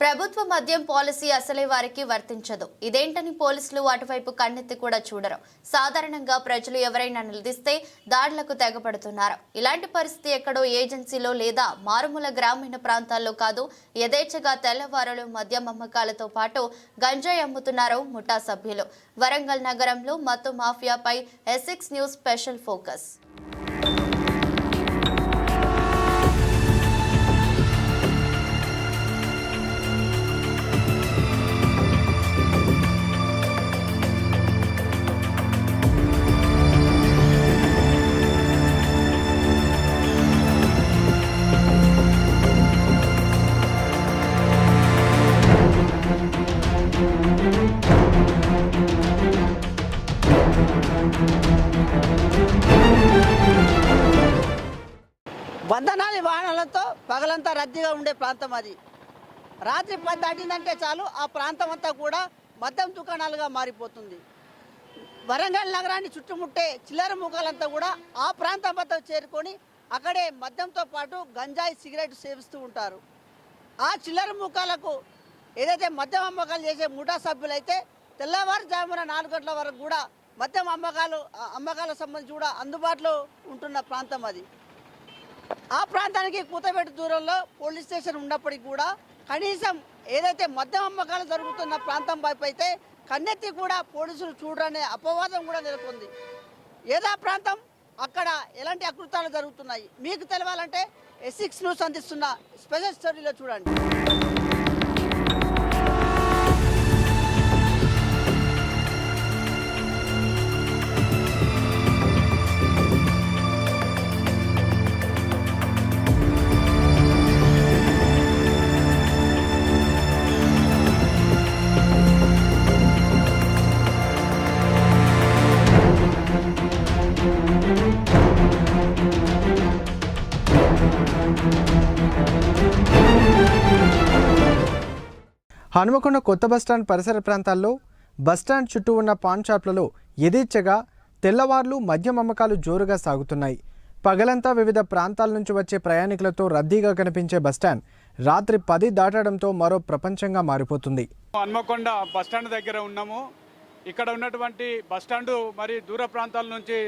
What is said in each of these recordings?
ప్రభుత్వ మద్యం పాలసీ అసలే వారికి వర్తించదు. ఇదేంటని పోలీసులు అటువైపు కన్నెత్తి కూడా చూడరు. సాధారణంగా ప్రజలు ఎవరైనా నిలదీస్తే దాడులకు తెగపడుతున్నారు. ఇలాంటి పరిస్థితి ఎక్కడో ఏజెన్సీలో లేదా మారుమూల గ్రామీణ ప్రాంతాల్లో కాదు. యథేచ్ఛగా తెల్లవారులు మద్యం అమ్మకాలతో పాటు గంజాయి అమ్ముతున్నారు ముఠా సభ్యులు. వరంగల్ నగరంలో మత్తు మాఫియాపై S six news special focus. వందనాలి పగలంతా రద్దీగా ఉండే ప్రాంతం అది. రాత్రి పది దాటిందంటే చాలు ఆ ప్రాంతం అంతా కూడా మద్యం దుకాణాలుగా మారిపోతుంది. వరంగల్ నగరాన్ని చుట్టుముట్టే చిల్లర ముఖాలంతా కూడా ఆ ప్రాంతం వద్ద చేరుకొని అక్కడే మద్యంతో పాటు గంజాయి సిగరెట్ సేవిస్తూ ఉంటారు. ఆ చిల్లర ముఖాలకు ఏదైతే మద్యం అమ్మకాలు చేసే ముఠా సభ్యులైతే తెల్లవారుజామున నాలుగు గంటల వరకు కూడా మద్యం అమ్మకాలు ఆ అమ్మకాలకు సంబంధించి కూడా అందుబాటులో ఉంటున్న ప్రాంతం అది. ఆ ప్రాంతానికి కూతబెట్టు దూరంలో పోలీస్ స్టేషన్ ఉన్నప్పటికీ కూడా కనీసం ఏదైతే మద్యం అమ్మకాలు జరుగుతున్న ప్రాంతం వైపు అయితే కన్నెత్తి కూడా పోలీసులు చూడరనే అపవాదం కూడా నెలకొంది. ఏదా ప్రాంతం? అక్కడ ఎలాంటి అకృతాలు జరుగుతున్నాయి? మీకు తెలవాలంటే ఎసిక్స్ న్యూస్ అందిస్తున్న స్పెషల్ స్టోరీలో చూడండి. హనుమకొండ కొత్త బస్టాండ్ పరిసర ప్రాంతాల్లో బస్టాండ్ చుట్టూ ఉన్న పాన్ షాప్లలో యథేచ్ఛగా తెల్లవార్లు మద్యం అమ్మకాలు జోరుగా సాగుతున్నాయి. పగలంతా వివిధ ప్రాంతాల నుంచి వచ్చే ప్రయాణికులతో రద్దీగా కనిపించే బస్టాండ్ రాత్రి పది దాటడంతో మరో ప్రపంచంగా మారిపోతుంది. హన్మకొండ బస్టాండ్ దగ్గర ఉన్నాము. ఇక్కడ ఉన్నటువంటి బస్టాండు మరి దూర ప్రాంతాల నుంచి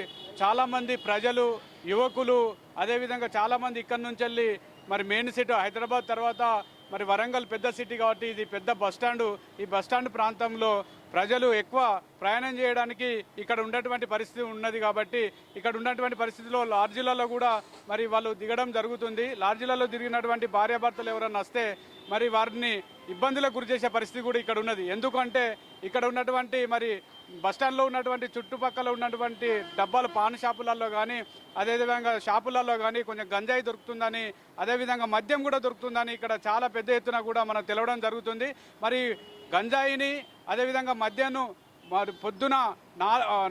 చాలామంది ప్రజలు యువకులు అదేవిధంగా చాలామంది ఇక్కడ నుంచి వెళ్ళి మరి మెయిన్ సిటీ హైదరాబాద్ తర్వాత మరి వరంగల్ పెద్ద సిటీ కాబట్టి ఇది పెద్ద బస్టాండు ఈ బస్టాండ్ ప్రాంతంలో ప్రజలు ఎక్కువ ప్రయాణం చేయడానికి ఇక్కడ ఉన్నటువంటి పరిస్థితి ఉన్నది కాబట్టి ఇక్కడ ఉన్నటువంటి పరిస్థితిలో లార్జీలలో కూడా మరి వాళ్ళు దిగడం జరుగుతుంది. లార్జీలలో తిరిగినటువంటి భార్యాభర్తలు ఎవరన్నా వస్తే మరి వారిని ఇబ్బందులకు గురి చేసే పరిస్థితి కూడా ఇక్కడ ఉన్నది. ఎందుకంటే ఇక్కడ ఉన్నటువంటి మరి బస్టాండ్లో ఉన్నటువంటి చుట్టుపక్కల ఉన్నటువంటి డబ్బాలు పాన్ షాపులలో కానీ అదేవిధంగా షాపులలో కానీ కొంచెం గంజాయి దొరుకుతుందని అదేవిధంగా మద్యం కూడా దొరుకుతుందని ఇక్కడ చాలా పెద్ద ఎత్తున కూడా మనం తెలవడం జరుగుతుంది. మరి గంజాయిని అదేవిధంగా మద్యను మరి పొద్దున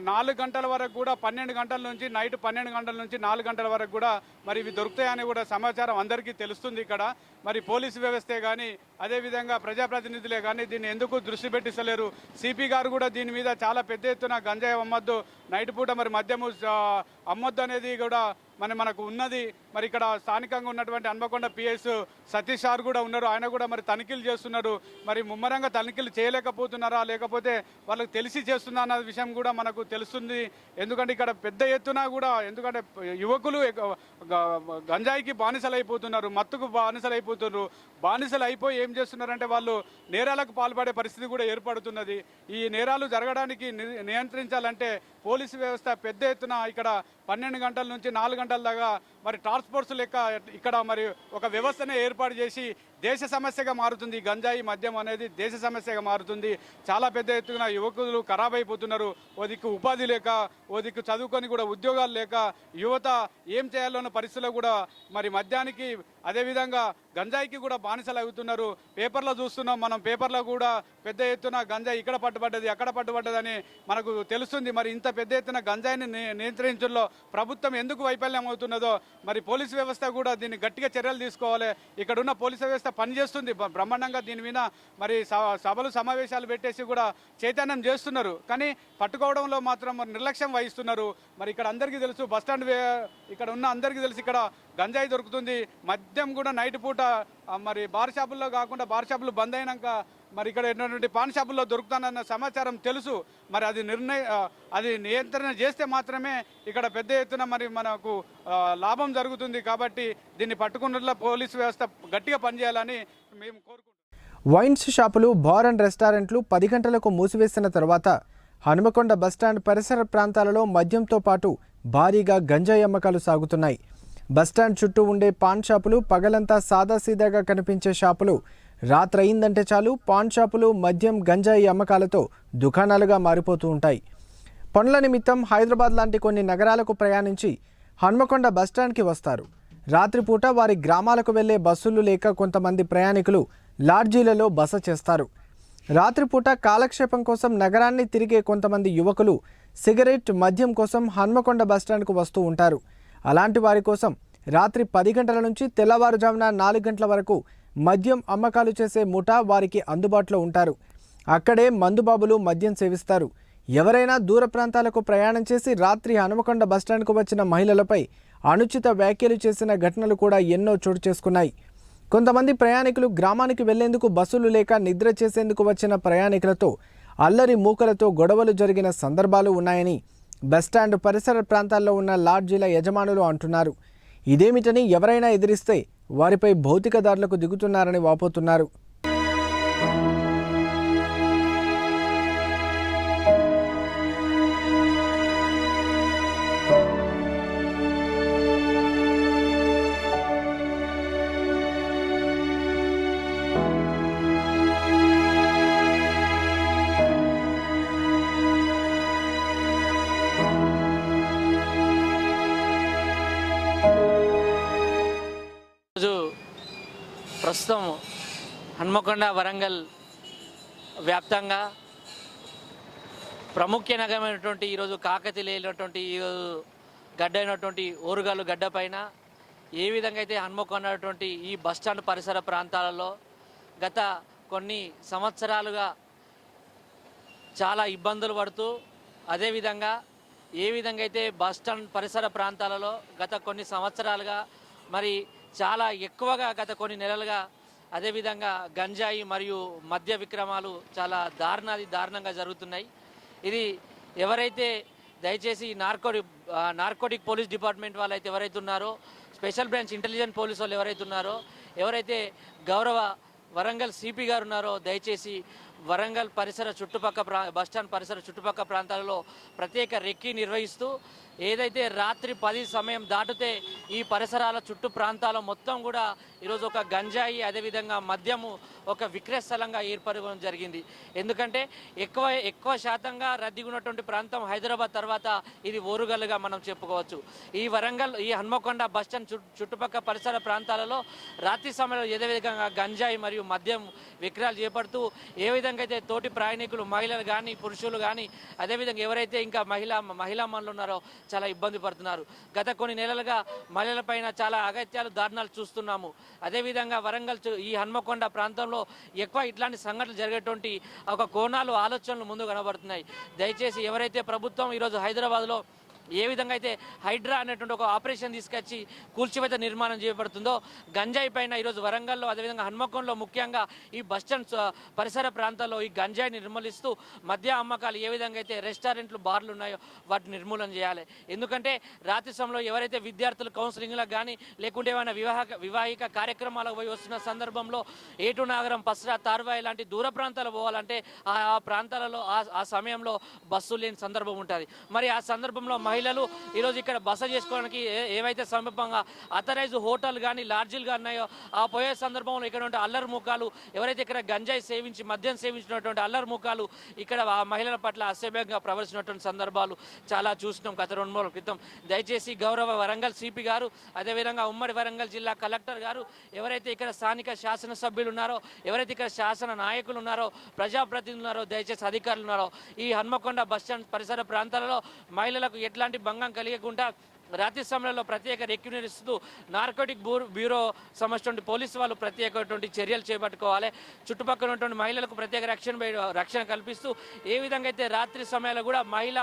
నాలుగు గంటల వరకు కూడా పన్నెండు గంటల నుంచి నైట్ పన్నెండు గంటల నుంచి నాలుగు గంటల వరకు కూడా మరి ఇవి దొరుకుతాయని కూడా సమాచారం అందరికీ తెలుస్తుంది ఇక్కడ. మరి పోలీసు వ్యవస్థే కానీ అదేవిధంగా ప్రజాప్రతినిధులే కానీ దీన్ని ఎందుకు దృష్టి పెట్టిస్తలేరు? సిపి గారు కూడా దీని మీద చాలా పెద్ద ఎత్తున గంజాయి అమ్మొద్దు నైట్ పూట మరి మద్యము అమ్మొద్దు అనేది కూడా మరి మనకు ఉన్నది. మరి ఇక్కడ స్థానికంగా ఉన్నటువంటి హన్మకొండ పిఎస్ సతీష్ సార్ కూడా ఉన్నారు. ఆయన కూడా మరి తనిఖీలు చేస్తున్నారు. మరి ముమ్మరంగా తనిఖీలు చేయలేకపోతున్నారా? లేకపోతే వాళ్ళకి తెలిసి చేస్తున్నా అన్న విషయం కూడా మనకు తెలుస్తుంది. ఎందుకంటే ఇక్కడ పెద్ద ఎత్తున కూడా ఎందుకంటే యువకులు గంజాయికి బానిసలు అయిపోతున్నారు మత్తుకు బానిసలు అయిపోతున్నారు బానిసలు అయిపోయి ఏం చేస్తున్నారంటే వాళ్ళు నేరాలకు పాల్పడే పరిస్థితి కూడా ఏర్పడుతున్నది. ఈ నేరాలు జరగడానికి ని- నియంత్రించాలంటే పోలీసు వ్యవస్థ పెద్ద ఎత్తున ఇక్కడ పన్నెండు గంటల నుంచి నాలుగు గంటల దాకా మరి ట్రాన్స్పోర్ట్స్ లెక్క ఇక్కడ మరి ఒక వ్యవస్థను ఏర్పాటు చేసి దేశ సమస్యగా మారుతుంది. గంజాయి మద్యం అనేది దేశ సమస్యగా మారుతుంది. చాలా పెద్ద ఎత్తున యువకులు ఖరాబ్ అయిపోతున్నారు. ఓ దిక్కు ఉపాధి లేక ఓ దిక్కు చదువుకొని కూడా ఉద్యోగాలు లేక యువత ఏం చేయాలన్న పరిస్థితిలో కూడా మరి మద్యానికి అదేవిధంగా గంజాయికి కూడా బానిసలు అవుతున్నారు. పేపర్లో చూస్తున్నాం మనం పేపర్లో కూడా పెద్ద ఎత్తున గంజాయి ఇక్కడ పట్టుబడ్డది అక్కడ పట్టుబడ్డదని మనకు తెలుస్తుంది. మరి ఇంత పెద్ద ఎత్తున గంజాయిని నియంత్రించడంలో ప్రభుత్వం ఎందుకు వైఫల్యం అవుతున్నదో మరి పోలీసు వ్యవస్థ కూడా దీన్ని గట్టిగా చర్యలు తీసుకోవాలి. ఇక్కడ ఉన్న పోలీసు వ్యవస్థ పనిచేస్తుంది. బ్రహ్మాండంగా దీని మీద మరి స- సభలు సమావేశాలు పెట్టేసి కూడా చైతన్యం చేస్తున్నారు. కానీ పట్టుకోవడంలో మాత్రం మరి నిర్లక్ష్యం వహిస్తున్నారు. మరి ఇక్కడ అందరికీ తెలుసు బస్టాండ్ వే ఇక్కడ ఉన్న అందరికీ తెలుసు ఇక్కడ గంజాయి దొరుకుతుంది. మద్యం కూడా నైట్ పూట మరి బార్ షాపుల్లో కాకుండా బార్ షాపులు బంద్ అయినాక మరి ఇక్కడ ఉన్నటువంటి పాన్ షాపుల్లో దొరుకుతానన్న సమాచారం తెలుసు. మరి అది నిర్ణయ అది నియంత్రణ చేస్తే మాత్రమే ఇక్కడ పెద్ద ఎత్తున మరి మనకు లాభం జరుగుతుంది కాబట్టి దీన్ని పట్టుకున్నట్ల పోలీసు వ్యవస్థ గట్టిగా పనిచేయాలని మేము కోరుకుంటున్నాం. వైన్స్ షాపులు బార్ అండ్ రెస్టారెంట్లు పది గంటలకు మూసివేసిన తర్వాత హనుమకొండ బస్టాండ్ పరిసర ప్రాంతాలలో మద్యంతో పాటు భారీగా గంజాయి అమ్మకాలు సాగుతున్నాయి. బస్టాండ్ చుట్టూ ఉండే పాన్ షాపులు పగలంతా సాదాసీదాగా కనిపించే షాపులు. రాత్రి అయిందంటే చాలు పాన్ షాపులు మద్యం గంజాయి అమ్మకాలతో దుకాణాలుగా మారిపోతూ ఉంటాయి. పనుల నిమిత్తం హైదరాబాద్ లాంటి కొన్ని నగరాలకు ప్రయాణించి హన్మకొండ బస్టాండ్కి వస్తారు. రాత్రిపూట వారి గ్రామాలకు వెళ్ళే బస్సులు లేక కొంతమంది ప్రయాణికులు లాడ్జీలలో బస చేస్తారు. రాత్రిపూట కాలక్షేపం కోసం నగరాన్ని తిరిగే కొంతమంది యువకులు సిగరెట్ మద్యం కోసం హన్మకొండ బస్టాండ్కు వస్తూ ఉంటారు. అలాంటి వారి కోసం రాత్రి పది గంటల నుంచి తెల్లవారుజామున నాలుగు గంటల వరకు మద్యం అమ్మకాలు చేసే ముఠా వారికి అందుబాటులో ఉంటారు. అక్కడే మందుబాబులు మద్యం సేవిస్తారు. ఎవరైనా దూర ప్రాంతాలకు ప్రయాణం చేసి రాత్రి హనుమకొండ బస్టాండ్కు వచ్చిన మహిళలపై అనుచిత వ్యాఖ్యలు చేసిన ఘటనలు కూడా ఎన్నో చోటు చేసుకున్నాయి. కొంతమంది ప్రయాణికులు గ్రామానికి వెళ్ళేందుకు బస్సులు లేక నిద్ర చేసేందుకు వచ్చిన ప్రయాణికులతో అల్లరి మూకలతో గొడవలు జరిగిన సందర్భాలు ఉన్నాయని బస్టాండ్ పరిసర ప్రాంతాల్లో ఉన్న లాడ్జీల యజమానులు అంటున్నారు. ఇదేమిటని ఎవరైనా ఎదిరిస్తే వారిపై భౌతిక దారులకు దిగుతున్నారని వాపోతున్నారు. ప్రస్తుతం హన్మకొండ వరంగల్ వ్యాప్తంగా ప్రముఖ నగరమైనటువంటి ఈరోజు కాకతీయులైనటువంటి ఈరోజు గడ్డ అయినటువంటి ఓరుగాలు గడ్డ పైన ఏ విధంగా అయితే హన్మకొండటువంటి ఈ బస్టాండ్ పరిసర ప్రాంతాలలో గత కొన్ని సంవత్సరాలుగా చాలా ఇబ్బందులు పడుతూ అదేవిధంగా ఏ విధంగా అయితే బస్టాండ్ పరిసర ప్రాంతాలలో గత కొన్ని సంవత్సరాలుగా మరి చాలా ఎక్కువగా గత కొన్ని నెలలుగా అదేవిధంగా గంజాయి మరియు మద్య విక్రమాలు చాలా దారుణాది దారుణంగా జరుగుతున్నాయి. ఇది ఎవరైతే దయచేసి నార్కోటిక్ నార్కోటిక్ పోలీస్ డిపార్ట్మెంట్ వాళ్ళైతే ఎవరైతే ఉన్నారో స్పెషల్ బ్రాంచ్ ఇంటెలిజెంట్ పోలీస్ వాళ్ళు ఎవరైతే ఉన్నారో ఎవరైతే గౌరవ వరంగల్ సిపి గారు ఉన్నారో దయచేసి వరంగల్ పరిసర చుట్టుపక్క ప్రా బస్టాండ్ పరిసర చుట్టుపక్క ప్రాంతాలలో ప్రత్యేక రెక్కీ నిర్వహిస్తూ ఏదైతే రాత్రి పది సమయం దాటితే ఈ పరిసరాల చుట్టూ ప్రాంతాల మొత్తం కూడా ఈరోజు ఒక గంజాయి అదేవిధంగా మద్యము ఒక విక్రయ స్థలంగా ఏర్పడడం జరిగింది. ఎందుకంటే ఎక్కువ ఎక్కువ శాతంగా రద్దీగా ఉన్నటువంటి ప్రాంతం హైదరాబాద్ తర్వాత ఇది ఓరుగల్లుగా మనం చెప్పుకోవచ్చు. ఈ వరంగల్ ఈ హన్మకొండ బస్టాండ్ చుట్టు చుట్టుపక్కల పరిసర ప్రాంతాలలో రాత్రి సమయంలో ఏదే విధంగా గంజాయి మరియు మద్యం విక్రయాలు చేపడుతూ ఏ విధంగా అయితే తోటి ప్రయాణికులు మహిళలు కానీ పురుషులు కానీ అదేవిధంగా ఎవరైతే ఇంకా మహిళా మహిళా మనులు ఉన్నారో చాలా ఇబ్బంది పడుతున్నారు. గత కొన్ని నెలలుగా మహిళలపైన చాలా అగత్యాలు దారుణాలు చూస్తున్నాము. అదేవిధంగా వరంగల్ ఈ హన్మకొండ ప్రాంతంలో ఎక్కువ ఇట్లాంటి సంఘటనలు జరిగేటువంటి ఒక కోణాలు ఆలోచనలు ముందు కనబడుతున్నాయి. దయచేసి ఎవరైతే ప్రభుత్వం ఈరోజు హైదరాబాద్లో ఏ విధంగా అయితే హైడ్రా అనేటువంటి ఒక ఆపరేషన్ తీసుకొచ్చి కూల్చివేత నిర్మాణం చేయబడుతుందో గంజాయి పైన ఈరోజు వరంగల్లో అదేవిధంగా హన్మకొండలో ముఖ్యంగా ఈ బస్టాండ్ పరిసర ప్రాంతాల్లో ఈ గంజాయి నిర్మూలిస్తూ మద్య అమ్మకాలు ఏ విధంగా అయితే రెస్టారెంట్లు బార్లు ఉన్నాయో వాటిని నిర్మూలన చేయాలి. ఎందుకంటే రాత్రి సమయంలో ఎవరైతే విద్యార్థులు కౌన్సిలింగ్లకు కానీ లేకుంటే ఏమైనా వివాహ వివాహిక కార్యక్రమాలకు పోయి వస్తున్న సందర్భంలో ఏటు నాగరం పసరా తార్వాయి లాంటి దూర ప్రాంతాలు పోవాలంటే ఆ ప్రాంతాలలో ఆ ఆ సమయంలో బస్సులు లేని సందర్భం ఉంటుంది. మరి ఆ సందర్భంలో మహిళలు ఈరోజు ఇక్కడ బస చేసుకోవడానికి ఏ- ఏవైతే సమీపంగా అథరైజ్ హోటల్ కానీ లాడ్జీలు కానీ ఉన్నాయో ఆ పోయే సందర్భంలో ఇక్కడ ఉండే అల్లరి ముఖాలు ఎవరైతే ఇక్కడ గంజాయి సేవించి మద్యం సేవించినటువంటి అల్లరి ముఖాలు ఇక్కడ ఆ మహిళల పట్ల అసభ్యంగా ప్రవర్తించినటువంటి సందర్భాలు చాలా చూసినాం గత రెండు మూడు క్రితం. దయచేసి గౌరవ వరంగల్ సిపి గారు అదేవిధంగా ఉమ్మడి వరంగల్ జిల్లా కలెక్టర్ గారు ఎవరైతే ఇక్కడ స్థానిక శాసనసభ్యులు ఉన్నారో ఎవరైతే ఇక్కడ శాసన నాయకులు ఉన్నారో ప్రజాప్రతినిధులు ఉన్నారో దయచేసి అధికారులు ఉన్నారో ఈ హన్మకొండ బస్టాండ్ పరిసర ప్రాంతాలలో మహిళలకు ఎట్లా ఎలాంటి భంగం కలిగకుండా రాత్రి సమయంలో ప్రత్యేక రెక్కి నార్కోటిక్ బ్యూరో బ్యూరో సంబంధించిన పోలీసు వాళ్ళు ప్రత్యేకటువంటి చర్యలు చేపట్టుకోవాలి. చుట్టుపక్కల ఉన్నటువంటి మహిళలకు ప్రత్యేక రక్షణ రక్షణ కల్పిస్తూ ఏ విధంగా అయితే రాత్రి సమయంలో కూడా మహిళ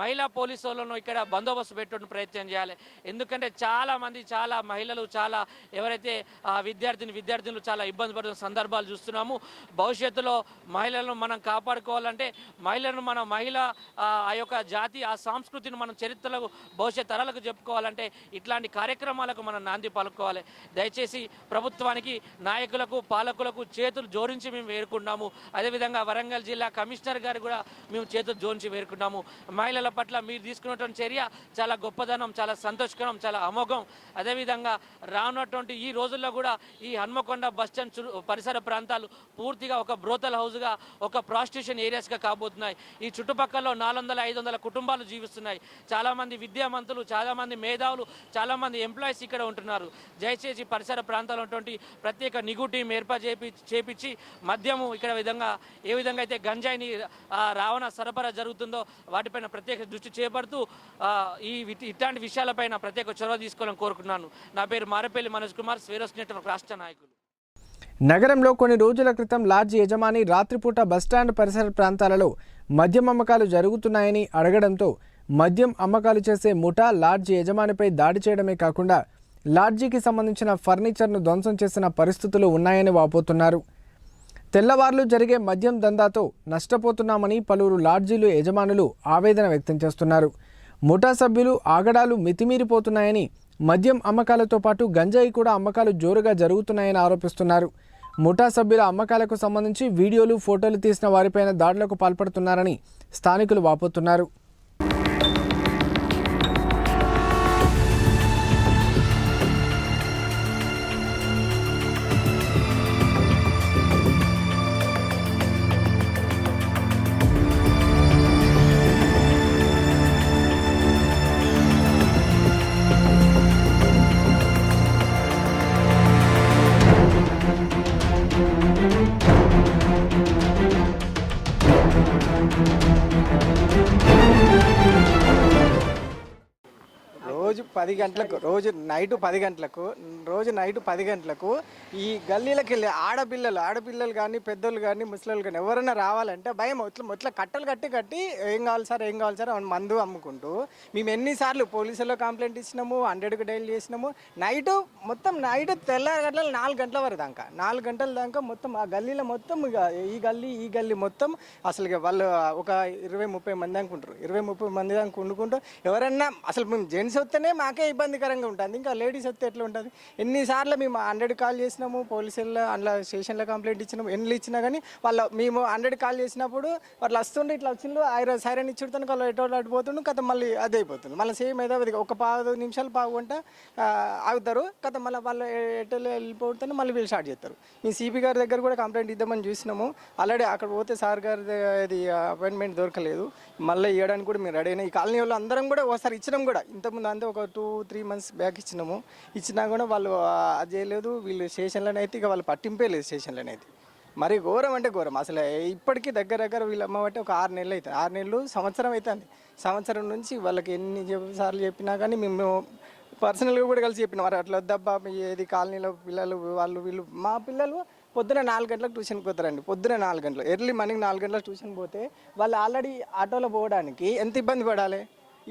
మహిళా పోలీసు వాళ్ళను ఇక్కడ బందోబస్తు పెట్టడం ప్రయత్నం చేయాలి. ఎందుకంటే చాలామంది చాలా మహిళలు చాలా ఎవరైతే ఆ విద్యార్థిని విద్యార్థులు చాలా ఇబ్బంది పడుతున్న సందర్భాలు చూస్తున్నాము. భవిష్యత్తులో మహిళలను మనం కాపాడుకోవాలంటే మహిళలను మన మహిళ ఆ యొక్క జాతి ఆ సంస్కృతిని మనం చరిత్రలకు భవిష్యత్ తరాలకు చెప్పుకోవాలంటే ఇట్లాంటి కార్యక్రమాలకు మనం నాంది పలుకోవాలి దయచేసి ప్రభుత్వానికి నాయకులకు పాలకులకు చేతులు జోడించి మేము వేరుకున్నాము అదేవిధంగా వరంగల్ జిల్లా కమిషనర్ గారు కూడా మేము చేతులు జోడించి వేరుకున్నాము మహిళలు పట్ల మీరు తీసుకున్నటువంటి చర్య చాలా గొప్పదనం చాలా సంతోషకరం చాలా అమోఘం. అదేవిధంగా రానున్నటువంటి ఈ రోజుల్లో కూడా ఈ హన్మకొండ బస్ స్టాండ్ పరిసర ప్రాంతాలు పూర్తిగా ఒక బ్రోతల్ హౌస్గా ఒక ప్రాస్టిట్యూషన్ ఏరియాస్గా కాబోతున్నాయి. ఈ చుట్టుపక్కల నాలుగు వందల ఐదు వందల కుటుంబాలు జీవిస్తున్నాయి. చాలామంది విద్యామంతులు చాలామంది మేధావులు చాలామంది ఎంప్లాయీస్ ఇక్కడ ఉంటున్నారు. దయచేసి పరిసర ప్రాంతాలు ఉన్నటువంటి ప్రత్యేక నిఘు టీం ఏర్పాటు చేపి చేపించి మద్యము ఇక్కడ విధంగా ఏ విధంగా అయితే గంజాయిని ఆ, రావణ సరఫరా జరుగుతుందో వాటిపైన ప్రత్యేక దృష్టి చేపడుతూ ఈ ఇట్లాంటి విషయాలపైన ప్రత్యేక చొరవ తీసుకోవాలని కోరుకున్నాను నా పేరు మారపల్లి మనోజ్ కుమార్ స్వేరస్ నెట్వర్క్ రాష్ట్ర నాయకులు. నగరంలో కొన్ని రోజుల క్రితం లాడ్జి యజమాని రాత్రిపూట బస్టాండ్ పరిసర ప్రాంతాలలో మద్యం అమ్మకాలు జరుగుతున్నాయని అడగడంతో మద్యం అమ్మకాలు చేసే ముఠా లాడ్జి యజమానిపై దాడి చేయడమే కాకుండా లాడ్జీకి సంబంధించిన ఫర్నిచర్ను ధ్వంసం చేసిన పరిస్థితులు ఉన్నాయని వాపోతున్నారు. తెల్లవార్లు జరిగే మద్యం దందాతో నష్టపోతున్నామని పలువురు లాడ్జీలు యజమానులు ఆవేదన వ్యక్తం చేస్తున్నారు. ముఠా సభ్యులు ఆగడాలు మితిమీరిపోతున్నాయని మద్యం అమ్మకాలతో పాటు గంజాయి కూడా అమ్మకాలు జోరుగా జరుగుతున్నాయని ఆరోపిస్తున్నారు. ముఠా సభ్యుల అమ్మకాలకు సంబంధించి వీడియోలు ఫోటోలు తీసిన వారిపైన దాడులకు పాల్పడుతున్నారని స్థానికులు వాపోతున్నారు. Thank you. రోజు పది గంటలకు రోజు నైట్ పది గంటలకు రోజు నైట్ పది గంటలకు ఈ గల్లీలకు వెళ్ళి ఆడపిల్లలు ఆడపిల్లలు కానీ పెద్దలు కానీ ముసలిలు కానీ ఎవరైనా రావాలంటే భయం మొత్తం మొత్తం కట్టలు కట్టి కట్టి ఏం కావాలి సార్ ఏం కావాలి సార్ అని మందు అమ్ముకుంటూ మేము ఎన్నిసార్లు పోలీసుల్లో కంప్లైంట్ ఇచ్చినాము హండ్రెడ్కి డైల్ చేసినాము. నైట్ మొత్తం నైట్ తెల్ల గంటల నాలుగు గంటల వరకు దాకా నాలుగు గంటల దాకా మొత్తం ఆ గల్లీలో మొత్తం ఇక ఈ గల్లీ ఈ గల్లీ మొత్తం అసలు వాళ్ళు ఒక ఇరవై ముప్పై మంది దాకా ఉంటారు. ఇరవై ముప్పై మంది దాకా వండుకుంటూ ఎవరన్నా అసలు మేము జెంట్స్ వస్తేనే మాకే ఇబ్బందికరంగా ఉంటుంది. ఇంకా లేడీస్ వస్తే ఎట్లా ఉంటుంది? ఎన్నిసార్లు మేము హండ్రెడ్ కాల్ చేసినాము పోలీసుల్లో అందులో స్టేషన్లో కంప్లైంట్ ఇచ్చినాము ఎన్ని ఇచ్చినా కానీ వాళ్ళ మేము హండ్రెడ్ కాల్ చేసినప్పుడు వాళ్ళు వస్తుండే ఇట్లా వచ్చిండు ఐరన్ సైరన్ ఇచ్చుడుతాను వాళ్ళు ఎటువంటి అడిపోతుండు కథ మళ్ళీ అదే అయిపోతుంది. మళ్ళీ సేమ్ ఏదో అది ఒక పావు నిమిషాలు పావు గంట ఆగుతారు కథ మళ్ళీ వాళ్ళు ఎటు వెళ్ళిపోతాను మళ్ళీ వీళ్ళు స్టార్ట్ చేస్తారు. మీ సిపి గారి దగ్గర కూడా కంప్లైంట్ ఇద్దామని చూసినాము. ఆల్రెడీ అక్కడ పోతే సార్ గారి అది అపాయింట్మెంట్ దొరకలేదు. మళ్ళీ ఇవ్వడానికి కూడా మేము రెడీ అయినా. ఈ కాలనీ వాళ్ళు అందరం కూడా ఒకసారి ఇచ్చినాం కూడా. ఇంతకుముందు అంతే ఒక టూ త్రీ మంత్స్ బ్యాక్ ఇచ్చినాము. ఇచ్చినా కూడా వాళ్ళు అది చేయలేదు. వీళ్ళు స్టేషన్లోనే అయితే ఇక వాళ్ళు పట్టింపే లేదు స్టేషన్లోనే అయితే. మరి ఘోరం అంటే ఘోరం. అసలు ఇప్పటికీ దగ్గర దగ్గర వీళ్ళు అమ్మబట్టి ఒక ఆరు నెలలు అవుతుంది ఆరు నెలలు సంవత్సరం అవుతుంది సంవత్సరం నుంచి వాళ్ళకి ఎన్ని సార్లు చెప్పినా కానీ మేము పర్సనల్గా కూడా కలిసి చెప్పినాం. మరి అట్లా వద్దబ్బా ఏది కాలనీలో పిల్లలు వాళ్ళు వీళ్ళు మా పిల్లలు పొద్దున నాలుగు గంటలకు ట్యూషన్కి పోతారండి. పొద్దున నాలుగు గంటలు. ఎర్లీ మార్నింగ్ నాలుగు గంటలకు ట్యూషన్ పోతే వాళ్ళు ఆల్రెడీ ఆటోలో పోవడానికి ఎంత ఇబ్బంది పడాలి?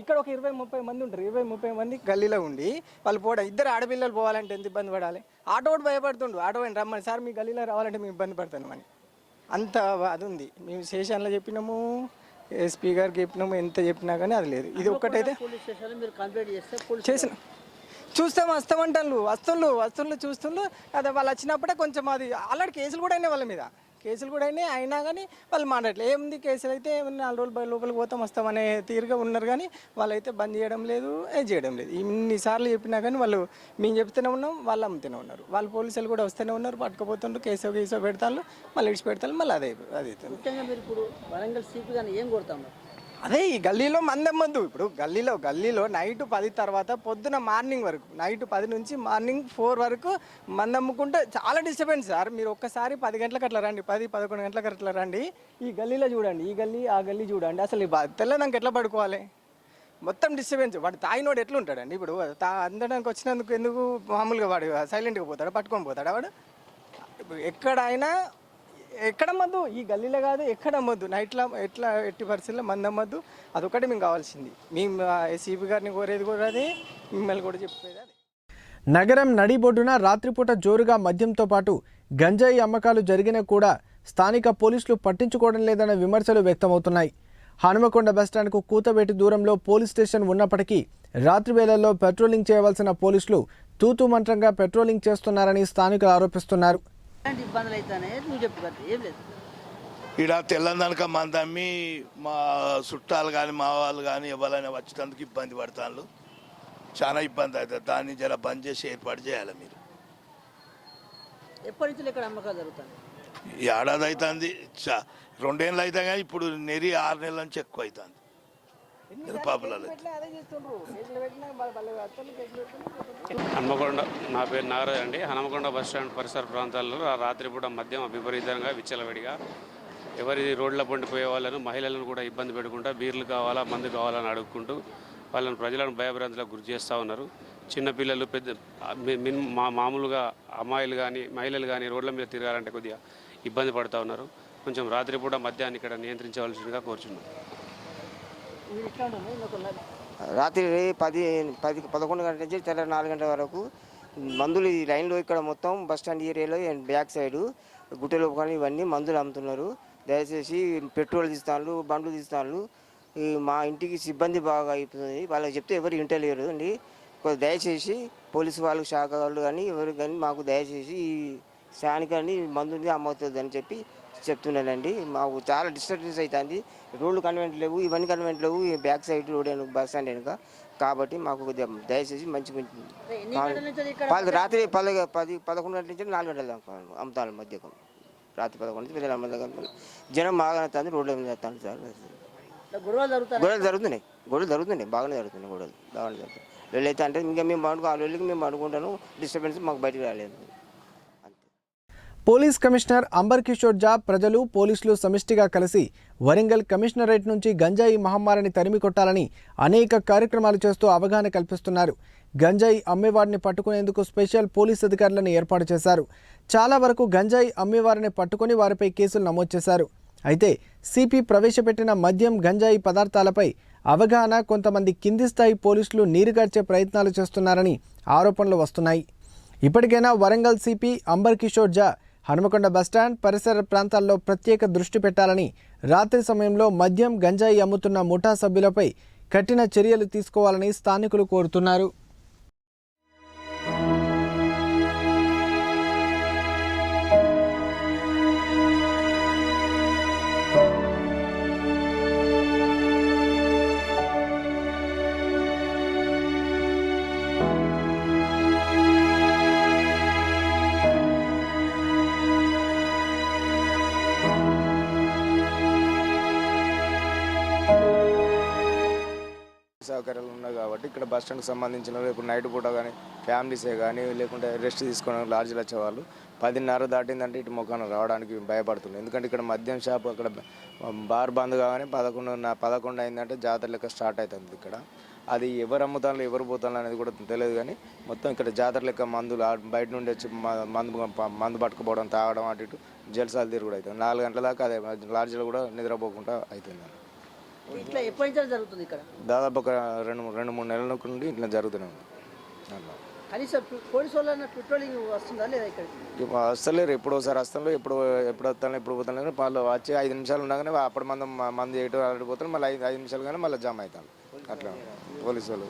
ఇక్కడ ఒక ఇరవై ముప్పై మంది ఉంటారు. ఇరవై ముప్పై మంది గల్లీలో ఉండి వాళ్ళు పోవడం. ఇద్దరు ఆడపిల్లలు పోవాలంటే ఎంత ఇబ్బంది పడాలి? ఆటో భయపడుతుండు. ఆటో అని రమ్మని. సార్ మీ గల్లీలో రావాలంటే మేము ఇబ్బంది పడతాను అని. అంత అది ఉంది. మేము స్టేషన్లో చెప్పినాము. ఎస్పీ గారికి చెప్పినాము. ఎంత చెప్పినా కానీ అది లేదు. ఇది ఒక్కటైతే పోలీస్ స్టేషన్లో మీరు కంప్లైంట్ చేస్తే పోలీస్ చేసిన చూస్తాం వస్తామంటారు వస్తువులు వస్తువులు చూస్తుండ్రు అదే వాళ్ళు వచ్చినప్పుడే కొంచెం అది ఆల్రెడీ కేసులు కూడా అయినాయి వాళ్ళ మీద. కేసులు కూడా అయినాయి అయినా కానీ వాళ్ళు మాట్లాడలేదు ఏముంది కేసులు అయితే ఏమన్నా నాలుగు రోజులు లోపలికి పోతాం వస్తామనే తీరుగా ఉన్నారు కానీ వాళ్ళైతే బంద్ చేయడం లేదు ఏం చేయడం లేదు. ఇన్నిసార్లు చెప్పినా కానీ వాళ్ళు మేము చెప్తూనే ఉన్నాం వాళ్ళు అమ్ముతూనే ఉన్నారు. వాళ్ళు పోలీసులు కూడా వస్తూనే ఉన్నారు పట్టుకుపోతుండ్రు కేసు కేసు పెడతారు మళ్ళీ ఇడిచి పెడతారు మళ్ళీ అదే అదే ముఖ్యంగా మీరు ఇప్పుడు వరంగల్ సీపీ కానీ ఏం కొడతాం అదే ఈ గల్లీలో మంది ఇప్పుడు గల్లీలో గల్లీలో నైట్ పది తర్వాత పొద్దున మార్నింగ్ వరకు నైట్ పది నుంచి మార్నింగ్ ఫోర్ వరకు మందమ్ముకుంటే చాలా డిస్టర్బెన్స్ సార్. మీరు ఒక్కసారి పది గంటలకు అట్లా రండి పది పదకొండు గంటలకు అట్లా రండి. ఈ గల్లీలో చూడండి ఈ గల్లీ ఆ గల్లీ చూడండి. అసలు ఈ తెల్లదానికి ఎట్లా పడుకోవాలి? మొత్తం డిస్టర్బెన్స్. వాడు తాగినోడు ఎట్లా ఉంటాడండి ఇప్పుడు తా అందడానికి వచ్చినందుకు ఎందుకు మామూలుగా వాడు సైలెంట్గా పోతాడు? పట్టుకొని పోతాడు వాడు? ఇప్పుడు ఎక్కడైనా ఎక్కడ అమ్మద్దు ఈ గల్లీలో కాదు ఎక్కడ అమ్మద్దు నైట్లో ఎట్లా ఎట్టి పరిస్థితుల్లో మంది అమ్మద్దు అదొకటి మేము కావాల్సింది. మేము సిపి గారిని కోరేది కూడా అదే మిమ్మల్ని కూడా చెప్పేది అది. నగరం నడిబొడ్డున రాత్రిపూట జోరుగా మద్యంతో పాటు గంజాయి అమ్మకాలు జరిగినా కూడా స్థానిక పోలీసులు పట్టించుకోవడం లేదన్న విమర్శలు వ్యక్తమవుతున్నాయి. హనుమకొండ బస్టాండ్కు కూతబెట్టి దూరంలో పోలీస్ స్టేషన్ ఉన్నప్పటికీ రాత్రి వేళల్లో పెట్రోలింగ్ చేయవలసిన పోలీసులు తూతూ మంత్రంగా పెట్రోలింగ్ చేస్తున్నారని స్థానికులు ఆరోపిస్తున్నారు. ఎలాంటి ఇబ్బందులు అవుతాయి నువ్వు చెప్పు కదా ఏం లేదు. ఈడ తెల్లందనక మంది అమ్మి మా చుట్టాలు కానీ మా వాళ్ళు కానీ ఎవరైనా వచ్చేటందుకు ఇబ్బంది పడతాను చాలా ఇబ్బంది అవుతుంది. దాన్ని జర బంద్ చేసి ఏర్పాటు చేయాలి మీరు. ఎప్పటి నుంచి ఇక్కడ అమ్మకాలు జరుగుతాయి ఏడాది అవుతుంది. రెండేళ్ళు అయితే కానీ ఇప్పుడు నెరి ఆరు నెలల నుంచి ఎక్కువ అవుతుంది. హన్మకొండ నా పేరు నాగరాజ్ అండి. హనుమకొండ బస్ స్టాండ్ పరిసర ప్రాంతాల్లో రాత్రిపూట మద్యం విపరీతంగా విచ్చలవిడిగా ఎవరి రోడ్ల పండిపోయే వాళ్ళను మహిళలను కూడా ఇబ్బంది పెట్టుకుంటా బీర్లు కావాలా మందు కావాలని అడుక్కుంటూ వాళ్ళని ప్రజలను భయభ్రాంతులకు గురి చేస్తూ ఉన్నారు. చిన్నపిల్లలు పెద్ద మా మామూలుగా అమ్మాయిలు కానీ మహిళలు కానీ రోడ్ల మీద తిరగాలంటే కొద్దిగా ఇబ్బంది పడుతూ ఉన్నారు. కొంచెం రాత్రిపూట మద్యాన్ని ఇక్కడ నియంత్రించవలసిందిగా కోరుచున్నాను మీరు ఇట్లా ఉండదు ఇంకొక రాత్రి పది పది పదకొండు గంటల నుంచి తెల్ల నాలుగు గంటల వరకు మందులు ఈ లైన్లో ఇక్కడ మొత్తం బస్ స్టాండ్ ఏరియాలో అండ్ బ్యాక్ సైడ్ గుట్టెలు కానీ ఇవన్నీ మందులు అమ్ముతున్నారు. దయచేసి పెట్రోల్ తీస్తాను బండ్లు తీస్తాను మా ఇంటికి సిబ్బంది బాగా అయిపోతుంది. వాళ్ళకి చెప్తే ఎవరు వింటలేరు అండి దయచేసి పోలీసు వాళ్ళు శాఖ వాళ్ళు కానీ ఎవరు కానీ మాకు దయచేసి ఈ స్థానికాన్ని మందుని అమ్మవుతుంది అని చెప్పి చెప్తున్నానండి. మాకు చాలా డిస్టర్బెన్స్ అవుతుంది రోడ్లు కన్వెంట్ లేవు ఇవన్నీ కన్వెంట్ లేవు బ్యాక్ సైడ్ రోడ్ వెనుక బస్ స్టాండ్ వెనుక కాబట్టి మాకు కొద్దిగా దయచేసి మంచి పది రాత్రి పది పది పదకొండు గంటల నుంచి నాలుగు గంటల దాకా అమ్ముతాను మధ్యకం రాత్రి పదకొండు నుంచి గంటల దాకా జనం బాగా అవుతుంది రోడ్ల మీద వస్తాను సార్. గొడవలు జరుగుతున్నాయి. గొడవలు జరుగుతున్నాయి. బాగానే జరుగుతున్నాయి గొడవలు. బాగానే జరుగుతాయి వెళ్ళైతే అంటే ఇంకా మేము పండుకో ఆ వెళ్ళి మేము పండుకుంటాను. డిస్టర్బెన్స్ మాకు బయటకు రాలేదు. పోలీస్ కమిషనర్ అంబర్ కిషోర్ జా ప్రజలు పోలీసులు సమిష్టిగా కలిసి వరంగల్ కమిషనరేట్ నుంచి గంజాయి మహమ్మారిని తరిమి కొట్టాలని అనేక కార్యక్రమాలు చేస్తూ అవగాహన కల్పిస్తున్నారు. గంజాయి అమ్మేవారిని పట్టుకునేందుకు స్పెషల్ పోలీస్ అధికారులను ఏర్పాటు చేశారు. చాలా వరకు గంజాయి అమ్మేవారిని పట్టుకొని వారిపై కేసులు నమోదు చేశారు. అయితే సిపి ప్రవేశపెట్టిన మద్యం గంజాయి పదార్థాలపై అవగాహన కొంతమంది కింది స్థాయి పోలీసులు నీరుగార్చే ప్రయత్నాలు చేస్తున్నారని ఆరోపణలు వస్తున్నాయి. ఇప్పటికైనా వరంగల్ సిపి అంబర్ కిషోర్ జా హనుమకొండ బస్టాండ్ పరిసర ప్రాంతాల్లో ప్రత్యేక దృష్టి పెట్టాలని రాత్రి సమయంలో మద్యం గంజాయి అమ్ముతున్న ముఠా సభ్యులపై కఠిన చర్యలు తీసుకోవాలని స్థానికులు కోరుతున్నారు. సౌకర్యాలు ఉన్నాయి కాబట్టి ఇక్కడ బస్ స్టాండ్కి సంబంధించిన ఇప్పుడు నైట్ పూట కానీ ఫ్యామిలీసే కానీ లేకుంటే రెస్ట్ తీసుకుని లాడ్జీలు వచ్చేవాళ్ళు. పదిన్నర దాటిందంటే ఇటు ముఖాన రావడానికి భయపడుతుంది ఎందుకంటే ఇక్కడ మద్యం షాప్ అక్కడ బార్ బంద్ కాగానే పదకొండు పదకొండు అయిందంటే జాతర లెక్క స్టార్ట్ అవుతుంది ఇక్కడ. అది ఎవరు అమ్ముతాను ఎవరు పోతాను అనేది కూడా తెలియదు కానీ మొత్తం ఇక్కడ జాతర లెక్క మందులు బయట నుండి వచ్చి మ- మందు మందు పట్టుకుపోవడం తాగడం అటు ఇటు జలసాలు తిరుగుడు అవుతుంది. నాలుగు గంటల దాకా అదే లాడ్జ్లో కూడా నిద్రపోకుండా అవుతుంది. ఇట్లా ఎప్పటి నుంచి జరుగుతుంది ఇక్కడ? దాదాపు ఒక రెండు రెండు మూడు నెలల నుండి ఇట్లా జరుగుతూనే ఉంది. అట్లా. కనీసం పోలీసు వాళ్ళ పెట్రోలింగ్ వస్తుందా లేదా ఇక్కడికి? ఇక వస్తలేరు. ఎప్పుడు ఒకసారి వస్తాను ఎప్పుడు ఎప్పుడు వస్తాను ఎప్పుడు పోతాను వాళ్ళు వచ్చి ఐదు నిమిషాలు ఉండగానే అప్పుడు మంది మంది ఎటు పోతాను మళ్ళీ ఐదు ఐదు నిమిషాలు కానీ మళ్ళీ జామ్ అవుతాను అట్లా. పోలీసు వాళ్ళు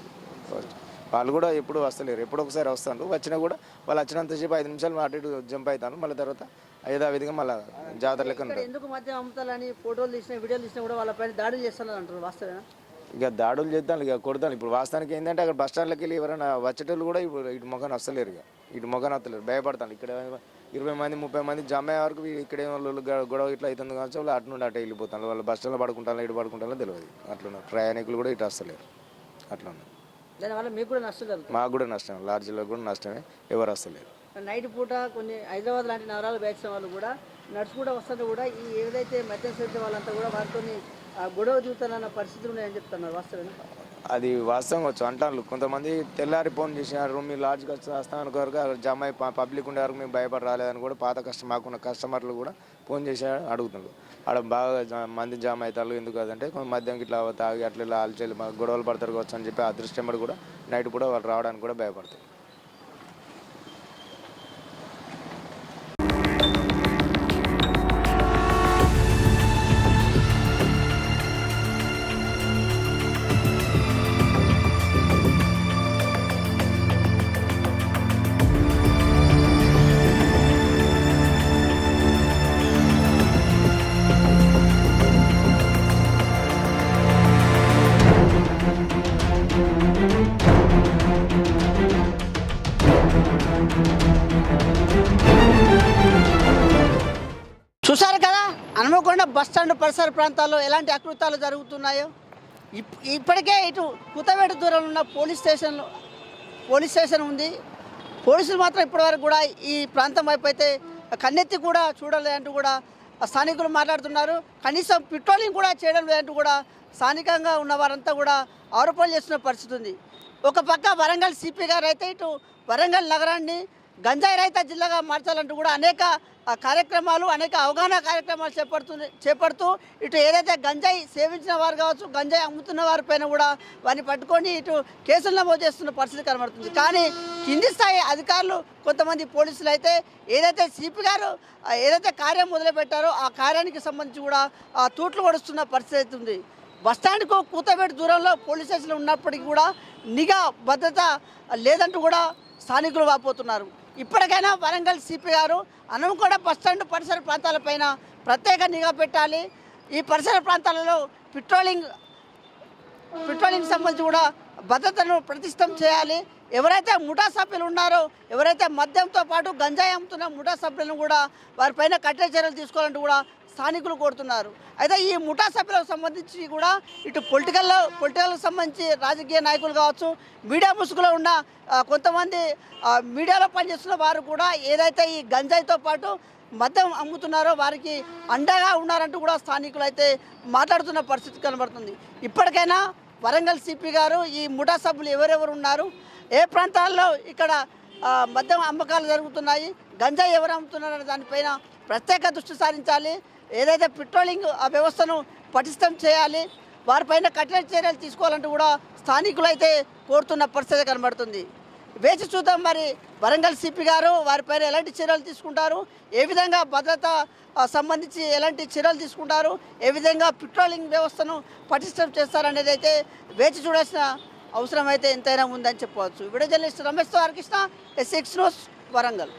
వాళ్ళు కూడా ఎప్పుడు వస్తలేరు. ఎప్పుడు ఒకసారి వస్తాను వచ్చినా కూడా వాళ్ళు వచ్చినంతసేపు ఐదు నిమిషాలు అటు ఇటు జంప్ అవుతాను మళ్ళీ తర్వాత యథావిధిగా మళ్ళీ జాతర లెక్క ఇక్కడ ఉంటుంది. ఎందుకు మద్యం అమ్ముతాలని ఫోటోలు తీసిన వీడియోలు తీసినా కూడా వాళ్ళ పైన దాడులు చేస్తున్నారు అంటారు వాస్తవేనా? ఇక దాడులు చేద్దాం ఇక కొడతాను ఇప్పుడు వాస్తవానికి ఏంటంటే అక్కడ బస్ స్టాండ్లోకి వెళ్ళి ఎవరైనా వచ్చేటోళ్ళు కూడా ఇప్పుడు ఇటు మొఖాన్ని వస్తలేరు ఇక. ఇటు మొఖాన్ని వస్తలేరు భయపడతాను ఇక్కడ ఇరవై మంది ముప్పై మంది జమ అయ్యే వరకు వీ- ఇక్కడ ఏమో లొల్లు గ- గొడవ ఇట్లా అవుతుంది కాబట్టి వాళ్ళు అటు నుండి అటు వెళ్ళిపోతాను వాళ్ళు బస్ స్టాండ్లో పడుకుంటాను ఇటు పడుకుంటానో తెలియదు. అట్లున్నారు ప్రయాణికులు కూడా ఇటు వస్తలేరు. అట్లా ఉన్నారు దానివల్ల మీకు కూడా నష్టం జరుగుతుంది. మాకు కూడా నష్టం లాడ్జ్లో కూడా నష్టమే ఎవరు వస్తలేరు. నైట్ పూట కొన్ని హైదరాబాద్ లాంటి నగరాలు బ్యాచ్చిన వాళ్ళు కూడా నడుచుకుంటూ కూడా వస్తుంటే కూడా ఈ ఏదైతే మద్యం సేవించే వాళ్ళంతా కూడా వారితో గొడవ చూస్తానన్న పరిస్థితులు ఉన్నాయని చెప్తున్నారు వాస్తవేనా? అది వాస్తవం వచ్చు అంటారు కొంతమంది తెల్లారి ఫోన్ చేసినారు మీ లాడ్జ్కి వచ్చి వస్తాను వరకు జమ అయి పబ్లిక్ ఉండే వరకు మేము భయపడి రాలేదని కూడా పాత కస్టమర్ మాకున్న కస్టమర్లు కూడా ఫోన్ చేసి అడుగుతున్నారు. ఆడ బాగా జా- మంది జామ్ అవుతారు. ఎందుకు అదంటే కొంత మద్యం ఇట్లా తాగి అట్లా ఇలా ఆల్చేలు గొడవలు పడతారు కావచ్చు అని చెప్పి ఆ దృష్టి కూడా నైట్ కూడా వాళ్ళు రావడానికి కూడా భయపడతారు. బస్టాండ్ పరిసర ప్రాంతాల్లో ఎలాంటి అకృతాలు జరుగుతున్నాయో? ఇప్పటికే ఇటు కుతవేట దూరంలో ఉన్న పోలీస్ స్టేషన్ పోలీస్ స్టేషన్ ఉంది. పోలీసులు మాత్రం ఇప్పటివరకు కూడా ఈ ప్రాంతం వైపు అయితే కన్నెత్తి కూడా చూడలేదంటూ కూడా స్థానికులు మాట్లాడుతున్నారు. కనీసం పెట్రోలింగ్ కూడా చేయడం లేదంటూ కూడా స్థానికంగా ఉన్న వారంతా కూడా ఆరోపణలు చేస్తున్న పరిస్థితి ఉంది. ఒక పక్క వరంగల్ సిపి గారు అయితే ఇటు వరంగల్ నగరాన్ని గంజాయి రహిత జిల్లాగా మార్చాలంటూ కూడా అనేక కార్యక్రమాలు అనేక అవగాహన కార్యక్రమాలు చేపడుతు చేపడుతూ ఇటు ఏదైతే గంజాయి సేవించిన వారు కావచ్చు గంజాయి అమ్ముతున్న వారిపైన కూడా వారిని పట్టుకొని ఇటు కేసులు నమోదు చేస్తున్న పరిస్థితి కనబడుతుంది. కానీ కింది స్థాయి అధికారులు కొంతమంది పోలీసులు అయితే ఏదైతే సిపి గారు ఏదైతే కార్యం మొదలుపెట్టారో ఆ కార్యానికి సంబంధించి కూడా ఆ, తూట్లు పడుస్తున్న పరిస్థితి అయితే ఉంది. బస్టాండ్కు కూతబెట్టి దూరంలో పోలీస్ స్టేషన్లు ఉన్నప్పటికీ కూడా నిఘా భద్రత లేదంటూ కూడా స్థానికులు వాపోతున్నారు. ఇప్పటికైనా వరంగల్ సిపి గారు అనమకొండ బస్టాండ్ పరిసర ప్రాంతాలపైన ప్రత్యేక నిఘా పెట్టాలి. ఈ పరిసర ప్రాంతాలలో పెట్రోలింగ్ పెట్రోలింగ్ సంబంధించి కూడా భద్రతను ప్రతిష్టం చేయాలి. ఎవరైతే ముఠా సభ్యులు ఉన్నారో ఎవరైతే మద్యంతో పాటు గంజాయి అమ్ముతున్న ముఠా సభ్యులను కూడా వారిపైన కఠిన చర్యలు తీసుకోవాలంటూ కూడా స్థానికులు కోరుతున్నారు. అయితే ఈ ముఠా సభ్యులకు సంబంధించి కూడా ఇటు పొలిటికల్లో పొలిటికల్కి సంబంధించి రాజకీయ నాయకులు కావచ్చు మీడియా ముసుగులో ఉన్న కొంతమంది మీడియాలో పనిచేస్తున్న వారు కూడా ఏదైతే ఈ గంజాయితో పాటు మద్యం అమ్ముతున్నారో వారికి అండగా ఉన్నారంటూ కూడా స్థానికులు అయితే మాట్లాడుతున్న పరిస్థితి కనబడుతుంది. ఇప్పటికైనా వరంగల్ సిపి గారు ఈ ముఠా సభ్యులు ఎవరెవరు ఉన్నారు ఏ ప్రాంతాల్లో ఇక్కడ మద్యం అమ్మకాలు జరుగుతున్నాయి గంజాయి ఎవరు అమ్ముతున్నారు అనే దానిపైన ప్రత్యేక దృష్టి సారించాలి ఏదైతే పెట్రోలింగ్ ఆ వ్యవస్థను పటిష్టం చేయాలి వారిపైన కఠిన చర్యలు తీసుకోవాలంటూ కూడా స్థానికులు అయితే కోరుతున్న పరిస్థితి కనబడుతుంది. వేచి చూద్దాం మరి వరంగల్ సిపి గారు వారిపైన ఎలాంటి చర్యలు తీసుకుంటారు ఏ విధంగా భద్రత సంబంధించి ఎలాంటి చర్యలు తీసుకుంటారు ఏ విధంగా పెట్రోలింగ్ వ్యవస్థను పటిష్టం చేస్తారనేది అయితే వేచి చూడాల్సిన అవసరం అయితే ఎంతైనా ఉందని చెప్పవచ్చు. Video journalist Ramesh Harikrishna S six news Warangal.